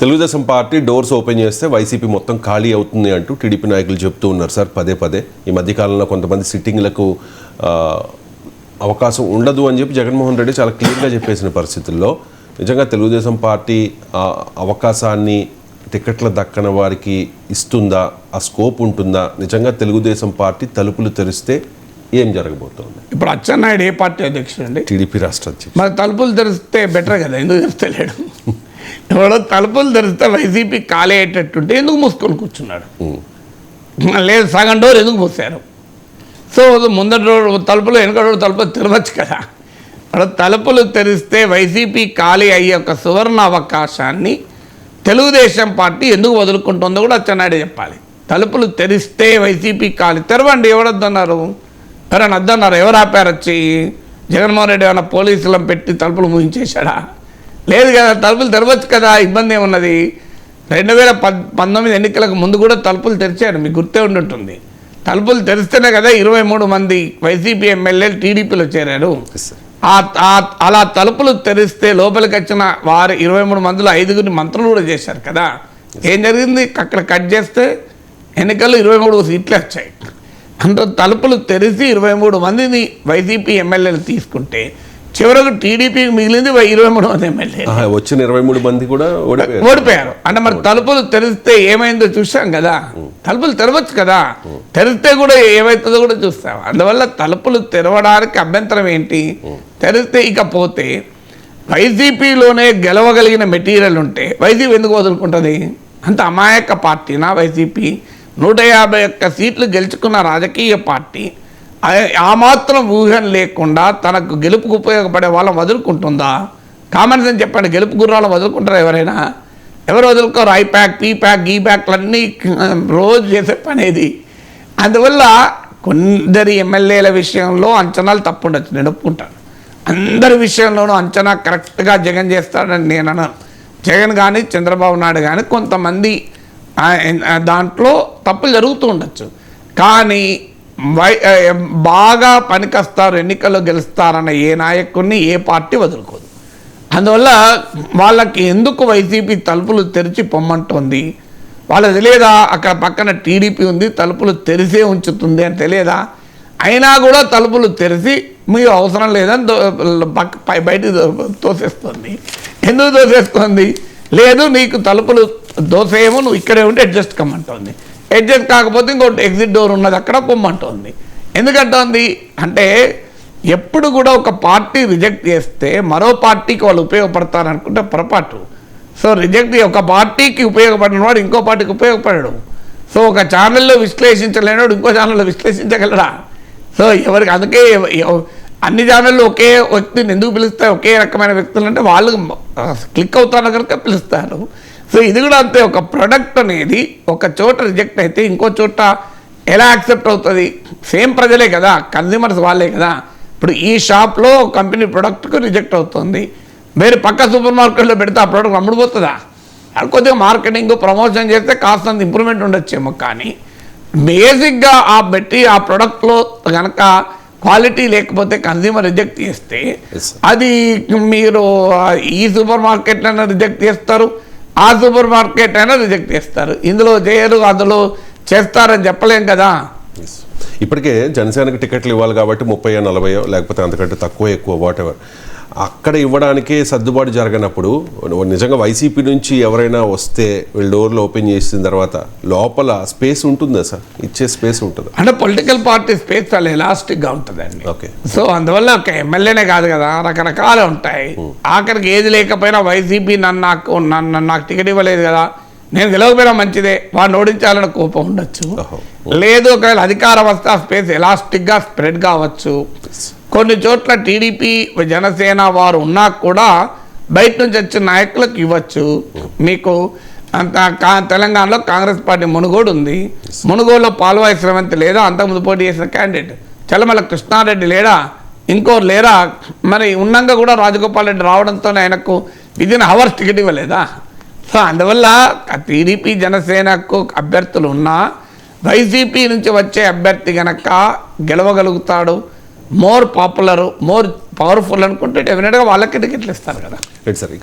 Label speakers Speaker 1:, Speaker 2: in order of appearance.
Speaker 1: Telugu Desam party doors open చేస్తే YCP మొత్తం ఖాళీ అవుతుంది అంటూ టీడీపీ నాయకులు చెప్తూ ఉన్నారు సార్ పదే పదే. ఈ మధ్యకాలంలో కొంతమంది సిట్టింగ్లకు అవకాశం ఉండదు అని చెప్పి జగన్మోహన్ రెడ్డి చాలా క్లియర్గా చెప్పేసిన పరిస్థితుల్లో నిజంగా తెలుగుదేశం పార్టీ ఆ అవకాశాన్ని టికెట్ల దక్కన వారికి ఇస్తుందా ఆ స్కోప్ ఉంటుందా? నిజంగా తెలుగుదేశం పార్టీ తలుపులు తెరిస్తే ఏం జరగబోతోంది?
Speaker 2: ఇప్పుడు అచ్చెన్నాయుడు ఏ పార్టీ అధ్యక్షుడు అండి
Speaker 1: టీడీపీ రాష్ట్ర అధ్యక్షుడు.
Speaker 2: మరి తలుపులు తెరిస్తే బెటర్ కదా ఎందుకు తెరిస్తలేడు? ఎవడో తలుపులు తెరిస్తే వైసీపీ ఖాళీ అయ్యేటట్టుంటే ఎందుకు మూసుకొని కూర్చున్నాడు? లేదు సగం డోర్ ఎందుకు మూసారు? సో ముందటి డోర్ తలుపులు వెనక డోర్ తలుపులు తెరవచ్చు కదా. వాడు తలుపులు తెరిస్తే వైసీపీ ఖాళీ అయ్యే ఒక సువర్ణ అవకాశాన్ని తెలుగుదేశం పార్టీ ఎందుకు వదులుకుంటుందో కూడా అచ్చెన్నాయుడు చెప్పాలి. తలుపులు తెరిస్తే వైసీపీ ఖాళీ. తెరవండి ఎవరొద్దన్నారు? ఎవరైనా వద్దన్నారు ఎవరు ఆపారు వచ్చి? జగన్మోహన్ రెడ్డి ఏమైనా పోలీసులను పెట్టి తలుపులు ముగించేశాడా లేదు కదా తలుపులు తెరవచ్చు కదా ఇబ్బంది ఏమున్నది? రెండు వేల పంతొమ్మిది ఎన్నికలకు ముందు కూడా తలుపులు తెరిచారు మీకు గుర్తే ఉండి ఉంటుంది తలుపులు తెరిస్తేనే కదా ఇరవై మూడు మంది వైసీపీ ఎమ్మెల్యేలు టీడీపీలో చేరారు. అలా తలుపులు తెరిస్తే లోపలికి వచ్చిన వారు ఇరవై మూడు మందిలో ఐదుగురిని మంత్రులు కూడా చేశారు కదా. ఏం జరిగింది? అక్కడ కట్ చేస్తే ఎన్నికల్లో ఇరవై మూడు సీట్లు వచ్చాయి. అంత తలుపులు తెరిచి ఇరవై మూడు మందిని వైసీపీ ఎమ్మెల్యేలు తీసుకుంటే చివరకు టీడీపీకి మిగిలింది ఇరవై మూడు మంది ఎమ్మెల్యే
Speaker 1: వచ్చిన ఇరవై మూడు మంది కూడా ఓడిపోయారు.
Speaker 2: అంటే మరి తలుపులు తెరిస్తే ఏమైందో చూసాం కదా. తలుపులు తెరవచ్చు కదా. తెరిస్తే కూడా ఏమవుతుందో కూడా చూస్తాం. అందువల్ల తలుపులు తెరవడానికి అభ్యంతరం ఏంటి? తెరిస్తే ఇక పోతే వైసీపీలోనే గెలవగలిగిన మెటీరియల్ ఉంటే వైసీపీ ఎందుకు వదులుకుంటుంది? అంత అమాయక పార్టీనా వైసీపీ? నూట యాభై ఒక్క సీట్లు గెలుచుకున్న రాజకీయ పార్టీ ఆ- మాత్రం ఊహం లేకుండా తనకు గెలుపుకు ఉపయోగపడే వాళ్ళని వదులుకుంటుందా? కామన్ సెన్స్ చెప్పండి గెలుపు గుర్రాలు వదులుకుంటారా ఎవరైనా? ఎవరు వదులుకోరు? ఐ ప్యాక్ పీ ప్యాక్ ఈ ప్యాక్లన్నీ రోజు చేసే పనేది అందువల్ల కొందరి ఎమ్మెల్యేల విషయంలో అంచనాలు తప్పుండొచ్చు నేను ఒప్పుకుంటాను అందరి విషయంలోనూ అంచనా కరెక్ట్గా జగన్ చేస్తాడని నేను అన్నాను జగన్ కానీ చంద్రబాబు నాయుడు కానీ కొంతమంది దాంట్లో తప్పులు జరుగుతూ ఉండొచ్చు. కానీ వై బాగా పనికొస్తారు ఎన్నికల్లో గెలుస్తారన్న ఏ నాయకుడిని ఏ పార్టీ వదులుకోదు. అందువల్ల వాళ్ళకి ఎందుకు వైసీపీ తలుపులు తెరిచి పొమ్మంటోంది? వాళ్ళకి తెలియదా? అక్కడ పక్కన టీడీపీ ఉంది తలుపులు తెరిసే ఉంచుతుంది అని తెలియదా? అయినా కూడా తలుపులు తెరిచి మీకు అవసరం లేదని దో- పక్క బయట తోసేస్తుంది. ఎందుకు తోసేస్తుంది? లేదు నీకు తలుపులు దోసేమో నువ్వు ఇక్కడే ఉంటే అడ్జస్ట్ కమ్మంటుంది. అడ్జస్ట్ కాకపోతే ఇంకోటి ఎగ్జిట్ డోర్ ఉన్నది అక్కడ పొమ్మంటోంది. ఎందుకంటోంది? అంటే ఎప్పుడు కూడా ఒక పార్టీ రిజెక్ట్ చేస్తే మరో పార్టీకి వాళ్ళు ఉపయోగపడతారనుకుంటే పొరపాటు. సో రిజెక్ట్ ఒక పార్టీకి ఉపయోగపడిన వాడు ఇంకో పార్టీకి ఉపయోగపడడు. సో ఒక ఛానల్లో విశ్లేషించలేనివాడు ఇంకో ఛానల్లో విశ్లేషించగలరా సో ఎవరికి అందుకే అన్ని ఛానళ్ళు ఒకే వ్యక్తిని ఎందుకు పిలుస్తాయి? ఒకే రకమైన వ్యక్తులు అంటే వాళ్ళు క్లిక్ అవుతారు కనుక పిలుస్తారు. సో ఇది కూడా అంతే ఒక ప్రొడక్ట్ అనేది ఒక చోట రిజెక్ట్ అయితే ఇంకో చోట ఎలా యాక్సెప్ట్ అవుతుంది? సేమ్ ప్రజలే కదా కన్జ్యూమర్స్ వాళ్ళే కదా. ఇప్పుడు ఈ షాప్లో కంపెనీ ప్రొడక్ట్కు రిజెక్ట్ అవుతుంది. వేరే పక్క సూపర్ మార్కెట్లో పెడితే ఆ ప్రోడక్ట్ అమ్ముడుపోతుందా అది కొద్దిగా మార్కెటింగ్ ప్రమోషన్ చేస్తే కాస్తంత ఇంప్రూవ్మెంట్ ఉండొచ్చేమో కానీ బేసిక్గా ఆ పెట్టి ఆ ప్రోడక్ట్లో కనుక క్వాలిటీ లేకపోతే కన్జ్యూమర్ రిజెక్ట్ చేస్తే. అది మీరు ఈ సూపర్ మార్కెట్ అయినా రిజెక్ట్ చేస్తారు. ఆ సూపర్ మార్కెట్ అయినా రిజెక్ట్ చేస్తారు. ఇందులో చేయరు అందులో చేస్తారని చెప్పలేం కదా.
Speaker 1: ఇప్పటికే జనసేనకి టికెట్లు ఇవ్వాలి కాబట్టి ముప్పై నలభై లేకపోతే అంతకంటే తక్కువ ఎక్కువ వాట్ ఎవర్ అక్కడ ఇవ్వడానికి సర్దుబాటు జరగనప్పుడు నిజంగా వైసీపీ నుంచి ఎవరైనా వస్తే వీళ్ళు డోర్లు ఓపెన్ చేసిన తర్వాత లోపల స్పేస్ ఉంటుందా సార్? ఇచ్చే స్పేస్ ఉంటుందా?
Speaker 2: అంటే పొలిటికల్ పార్టీ స్పేస్ చాలా ఎలాస్టిక్గా ఉంటుందండి.
Speaker 1: ఓకే.
Speaker 2: సో అందువల్ల ఒక ఎమ్మెల్యేనే కాదు కదా రకరకాలు ఉంటాయి. ఆఖరికి ఏది లేకపోయినా వైసీపీ నన్ను నాకు నన్ను నాకు టికెట్ ఇవ్వలేదు కదా నేను గెలవకపోయినా మంచిదే వాడిని ఓడించాలని కోపం ఉండొచ్చు. లేదు ఒకవేళ అధికారం వస్తే ఆ స్పేస్ ఎలాస్టిక్గా స్ప్రెడ్ కావచ్చు కొన్ని చోట్ల టీడీపీ జనసేన వారు ఉన్నా కూడా బయట నుంచి వచ్చిన నాయకులకు ఇవ్వచ్చు. మీకు అంత కా- తెలంగాణలో కాంగ్రెస్ పార్టీ మునుగోడు ఉంది. మునుగోడులో పాల్వాయి శ్రవంతి లేదా అంతకుముందు పోటీ చేసిన క్యాండిడేట్. చలమల కృష్ణారెడ్డి లేడా? ఇంకోరు లేరా? మరి ఉన్నంగా కూడా రాజగోపాల్ రెడ్డి రావడంతో ఆయనకు విదిన్ అవర్స్ టికెట్ ఇవ్వలేదా? సో అందువల్ల టీడీపీ జనసేనకు అభ్యర్థులు ఉన్నా వైసీపీ నుంచి వచ్చే అభ్యర్థి గనక గెలవగలుగుతాడు. మోర్ పాపులర్ మోర్ పవర్ఫుల్ అనుకుంటే డెఫినెట్గా వాళ్ళకి టికెట్లు ఇస్తారు కదా.
Speaker 1: Right sir